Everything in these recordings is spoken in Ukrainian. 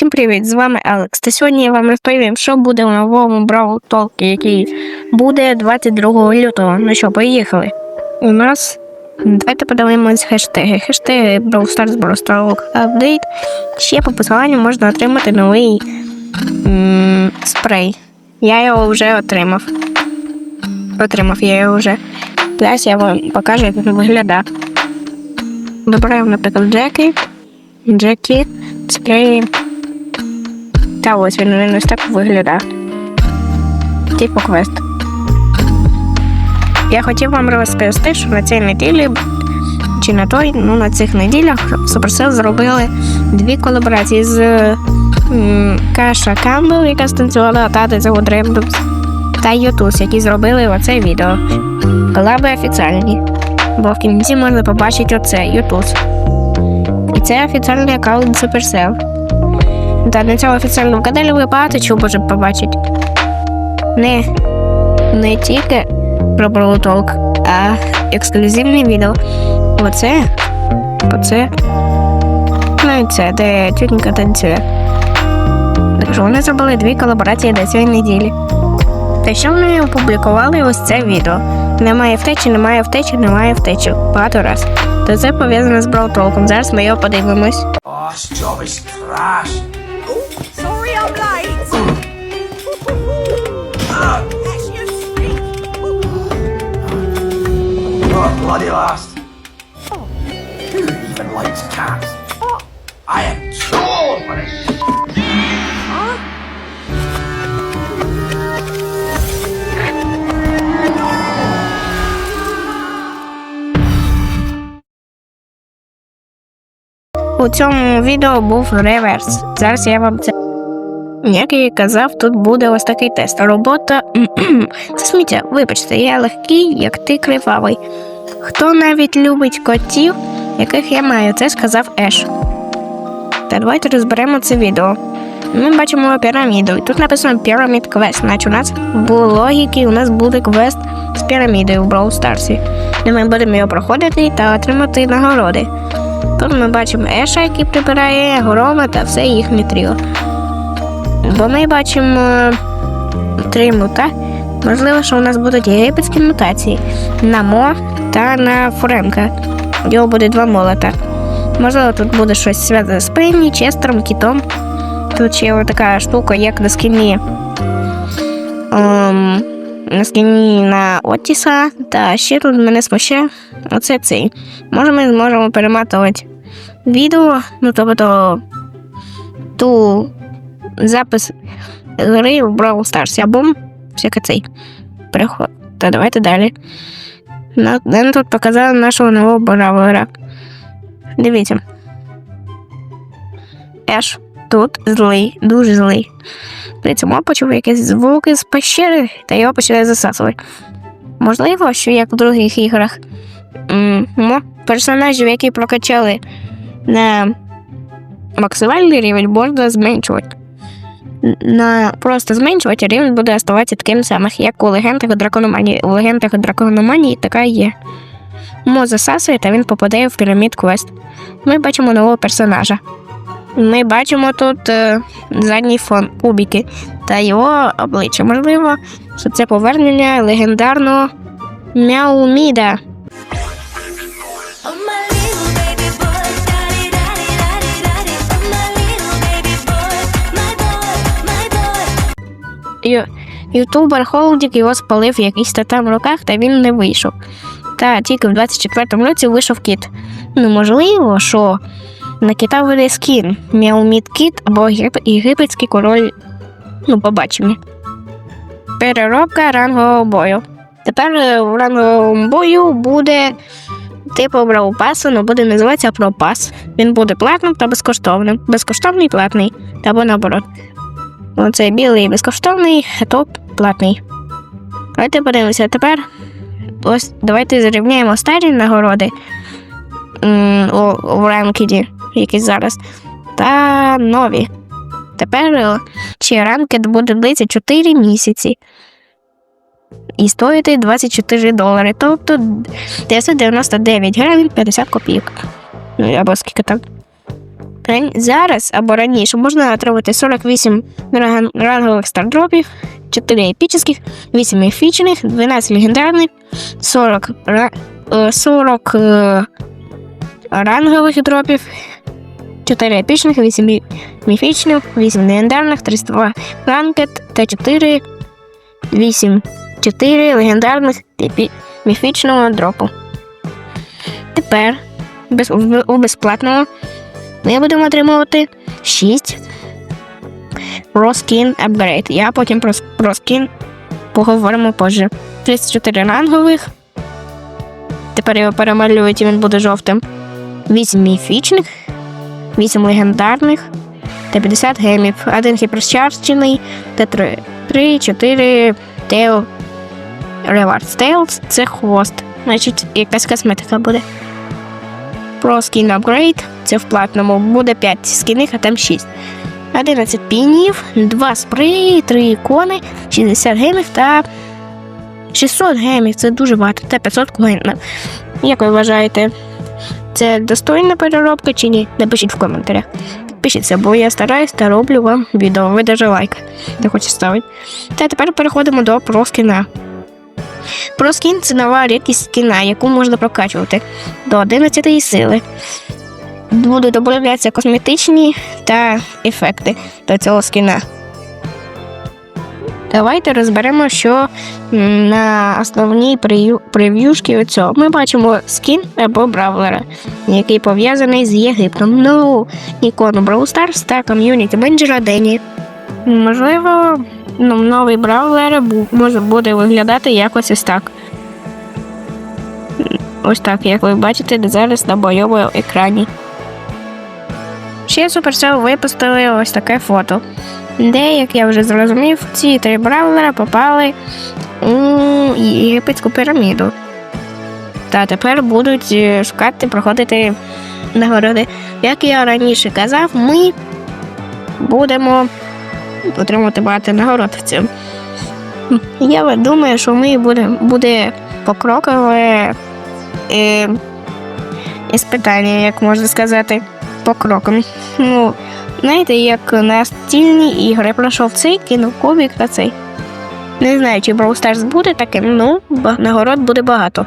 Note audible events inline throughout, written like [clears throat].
Всім привіт! З вами Алекс. Та сьогодні я вам розповім, що буде у новому Brawl Talk, який буде 22 лютого. Ну що, поїхали. У нас давайте подивимось хештеги. Хештеги Brawl Stars, Brawl Talk Update. Ще по посиланню можна отримати новий м- спрей. Я його вже отримав. Отримав я його вже. Зараз я вам покажу, як він виглядає. Добираємо, наприклад, Джекі. Джекі, спрей. Та ось він, він ось так виглядає. Типу квест. Я хотів вам розповісти, що на цій неділі, чи на той, ну на цих неділях Supercell зробили дві колаборації з Каша Камбл, яка станцювала тати за Рендомс, та Ютус, які зробили оце відео. Колаби офіціальні. Бо в кінці можна побачити оце Ютус. І це офіційний аккаунт Supercell. Та на цьому офіційному каналі ви багато чого можете побачити. Не, не тільки про Brawl а ексклюзивні відео. Оце, оце, ну і це, де тютенька танцює. Так що вони зробили дві колаборації до цієї неділі. Та що вони опублікували ось це відео. Немає втечі, немає втечі, немає втечі. Багато раз. То це пов'язано з Brawl Зараз ми його подивимось. This job is Oh, bloody last. Who even likes cats? I am too old for this. У цьому відео був реверс. Зараз я вам це. Як я і казав, тут буде ось такий тест. Робота [clears throat] це сміття. Вибачте, я легкий, як ти кривавий. Хто навіть любить котів, яких я маю, це сказав Еш. Та давайте розберемо це відео. Ми бачимо піраміду, тут написано Pyramid Quest, наче у нас в логіки у нас буде квест з пірамідою в Brawl Stars, де ми будемо його проходити та отримати нагороди. Тут ми бачимо Еша, який прибирає горома та все їхнє тріо. Бо ми бачимо три мута. Можливо, що у нас будуть єгипетські мутації на Мо та на Френка. У нього буде два молота. Можливо, тут буде щось зв'язане з Пенні, Честером, Кітом. Тут ще є така штука, як на скіні. Ем, на скіні на Отіса, та ще тут мене смущає оце цей. Може, ми зможемо перематувати відео, ну тобто ту запис гри в Brawl Stars або всяке цей. Переход. Та давайте далі. На- Нам тут показали нашого нового бравлера. Дивіться. Еш тут злий, дуже злий. При цьому почув якісь звуки з пещери та його почали засасувати. Можливо, що як в других іграх персонажів, які прокачали на максимальний рівень, можна зменшувати. На просто зменшувати, рівень буде оставатися таким самим, як у легендах дракономанії. У легендах дракономанії така є. Мо засасує, та він попадає в пірамід квест. Ми бачимо нового персонажа. Ми бачимо тут е, задній фон кубіки та його обличчя. Можливо, що це повернення легендарного Мяуміда. Ютубер Холдік його спалив в якихось та там руках, та він не вийшов. Та тільки в 24-му році вийшов кіт. Ну, можливо, що на кита вийде скін Мяуміт кіт або єгипетський король. Ну, побачимо. Переробка рангового бою. Тепер е, в ранговому бою буде типу браупасу, але буде називатися пропас. Він буде платним та безкоштовним. Безкоштовний платний. Або наоборот. Оцей білий безкоштовний, а платний. Давайте подивимося тепер. Ось давайте зрівняємо старі нагороди у, у ранкеді, які зараз, та нові. Тепер е, чи ранкед буде длитися 4 місяці. І стоїти 24 долари, тобто 999 гривень 50 копійок. Ну, або скільки там. Зараз або раніше можна отримати 48 ран- рангових стардропів, 4 епічних, 8 міфічних, 12 легендарних, 40, е, 40 е, рангових дропів, 4 епічних, 8 міфічних, 8 легендарних, 32 ранкет та 4, 8, 4 легендарних міфічного дропу. Тепер без, у безплатному ми будемо отримувати 6 Pro Skin Upgrade. Я потім про, про скін поговоримо позже. 34 рангових. Тепер його перемалюють і він буде жовтим. 8 міфічних, 8 легендарних та 50 гемів. Один хіперчарджений та 3, 3 4 Tail Rewards. Tails це хвост. Значить, якась косметика буде. Pro Skin Upgrade. Це в платному. Буде 5 скінів, а там 6. 11 пінів, 2 спреї, 3 ікони, 60 гемів та 600 гемів. Це дуже багато. Та 500 коїнів. Як ви вважаєте, це достойна переробка чи ні? Напишіть в коментарях. Підпишіться, бо я стараюсь та роблю вам відео. Ви даже лайк не хочете ставити. Та тепер переходимо до про скіна. Проскін це нова рідкість скіна, яку можна прокачувати до 11 сили. Будуть додатися косметичні та ефекти до цього скіна. Давайте розберемо, що на основній прев'ю- прев'юшки цього. Ми бачимо скін або бравлера, який пов'язаний з Єгиптом. Ну, ікону Brawl Stars та ком'юніті менеджера Дені. Можливо, ну, новий бравлер може буде виглядати якось ось так. Ось так, як ви бачите зараз на бойовому екрані. Ще Supercell випустили ось таке фото, де, як я вже зрозумів, ці три бравлера попали у єгипетську піраміду. Та тепер будуть е, шукати, проходити нагороди. Як я раніше казав, ми будемо отримувати багато нагород в цьому. Я думаю, що ми буде, буде покрокове е, іспитання, як можна сказати, по крокам. Ну, знаєте, як на стільні ігри пройшов цей, кинув кубик та цей. Не знаю, чи Brawl Stars буде таким, ну, нагород буде багато.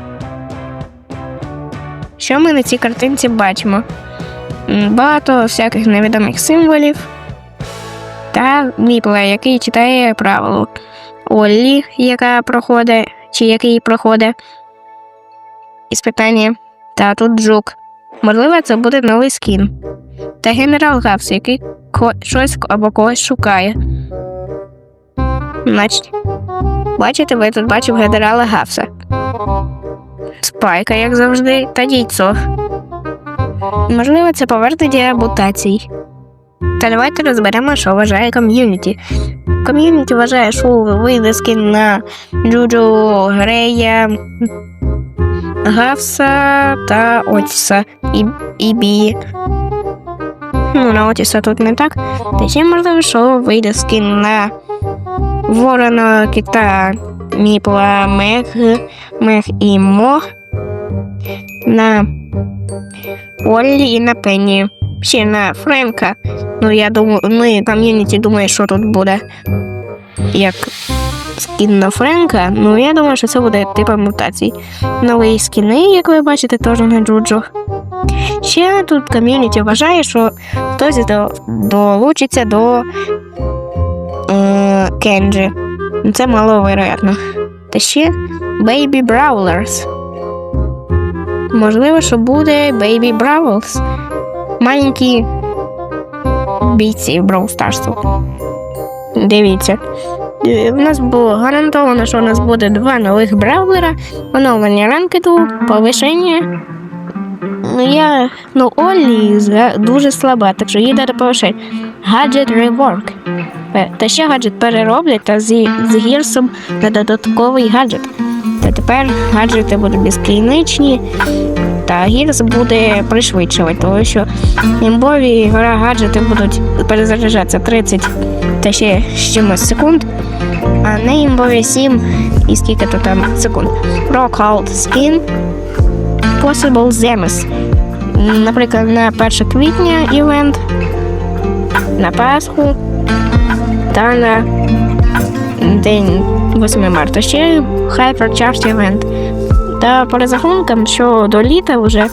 Що ми на цій картинці бачимо? Багато всяких невідомих символів та Міпла, який читає правило. Оллі, яка проходить, чи який проходить іспитання. Та тут жук. Можливо, це буде новий скін. Та генерал Гавс, який щось або когось шукає. Значить, бачите, ви тут бачив генерала Гавса. Спайка, як завжди, та дійцо. Можливо, це повернення мутацій. Та давайте розберемо, що вважає ком'юніті. Ком'юніті вважає, що вийде скін на Джуджу Грея, Гавса та Отіса і, і. Ну, на Отіса тут не так. Та ще можливо, що вийде скін на Ворона, Кита, Міпла, Мег, Мег і Мо. На Оллі і на Пенні. Ще на Френка. Ну, я думаю, ми ком'юніті думає, що тут буде. Як скін на Френка. Ну, я думаю, що це буде типу мутацій. Нові скіни, як ви бачите, теж на Джуджу. Ще тут ком'юніті вважає, що хтось долучиться до е, Кенджі. Це маловероятно. Та ще Baby Brawlers. Можливо, що буде Baby Brawlers. Маленькі бійці Brawl Stars. Дивіться. Е, В нас було гарантовано, що у нас буде два нових бравлера, оновлення ранкету, повишення. Ну, я, ну, Олі дуже слаба, так що їй треба повишення. Гаджет. Е, Та ще гаджет перероблять та з, з гірсом на додатковий гаджет. Та тепер гаджети будуть безкінечні, та гірс буде пришвидшувати, тому що імбові гра гаджети будуть перезаряджатися 30 та ще чимось секунд, а не імбові 7 і скільки то там секунд. Rock Out Skin Possible Zemus. наприклад, на 1 квітня івент, на Пасху та на День 8 марта. Ще Hypercharged івент. Та по розрахункам, що до літа вже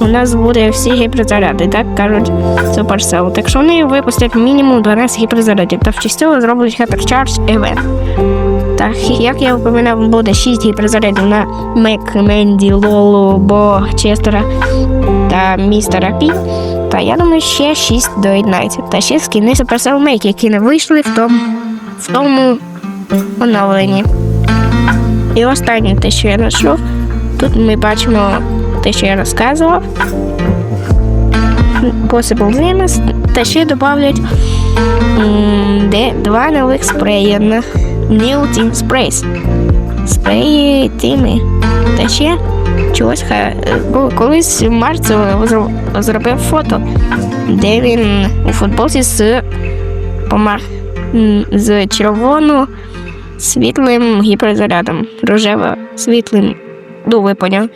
у нас буде всі гіперзаряди, так кажуть Supercell. Так що вони випустять мінімум 12 гіперзарядів та в цього зроблять Hypercharged Event. Так, як я впевнав, буде 6 гіперзарядів на Мек, Менді, Лолу, Бо, Честера та Містера Пі. Та я думаю, ще 6 доєднається. Та ще скини Supercell Make, які не вийшли в тому, в тому оновленні. І останнє те, що я знайшов, тут ми бачимо те, що я розказував. Possible Winners, та ще де два нових спреї Team Sprays. Спреї тими. Та ще чогось колись Марцо зробив фото, де він у футболці з помар з червоно світлим гіперзарядом, рожево світлим, ну ви поняв.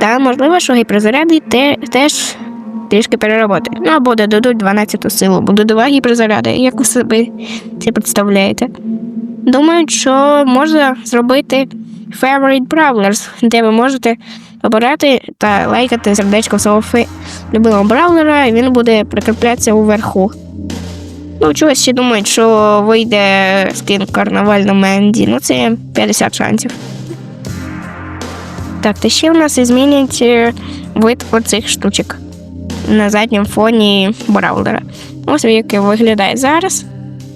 Та можливо, що гіперзаряди те, теж трішки перероботи. Ну або додадуть 12 силу, буде два гіперзаряди, як ви собі це представляєте. Думаю, що можна зробити Favorite Brawlers, де ви можете обирати та лайкати сердечко свого фе... любимого бравлера, і він буде прикріплятися уверху. Ну, чогось ще думають, що вийде скин карнаваль на Менді. Ну, це 50 шансів. Так, та ще у нас і змінять е, вид оцих штучок на задньому фоні браулера. Ось як виглядає зараз.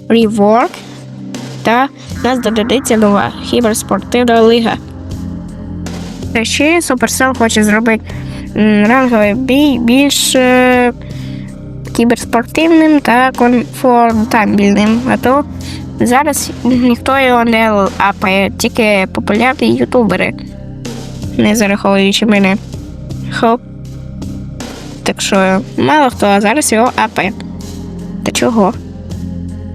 Rework. Та нас додадеться нова кіберспортивна лига. Та ще Supercell хоче зробити ранговий бій більш е, кіберспортивним та комфортабельним. А то зараз ніхто його не апає, тільки популярні ютубери, не зараховуючи мене. Хоп. Так що мало хто а зараз його апає. Та чого?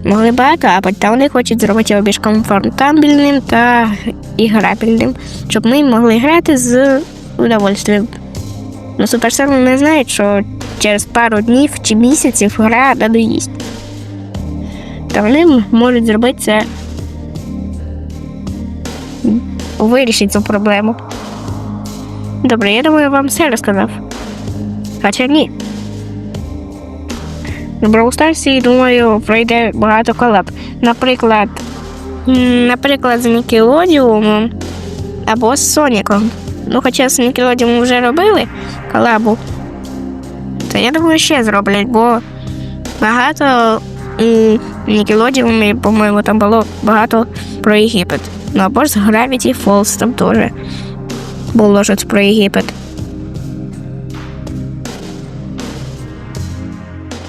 Могли багато та вони хочуть зробити його більш комфортабельним та іграбельним, щоб ми могли грати з удовольствием. Ну, Supercell не знають, що через пару днів чи місяців гра надоїсть. Та вони можуть зробити це. Вирішити цю проблему. Добре, я думаю, вам все розказав. Хоча ні. В Brawl Stars, думаю, пройде багато колаб. Наприклад, наприклад, з Nickelodeon або з Соніком. Ну, хоча з Nickelodeon вже робили колабу, то я думаю, ще зроблять, бо багато м, Nickelodeon, по-моєму, там було багато про Єгипет. Ну або ж з Gravity Falls там теж було щось про Єгипет.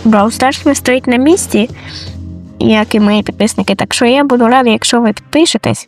Brawl Stars не стоїть на місці, як і мої підписники. Так що я буду рада, якщо ви підпишетесь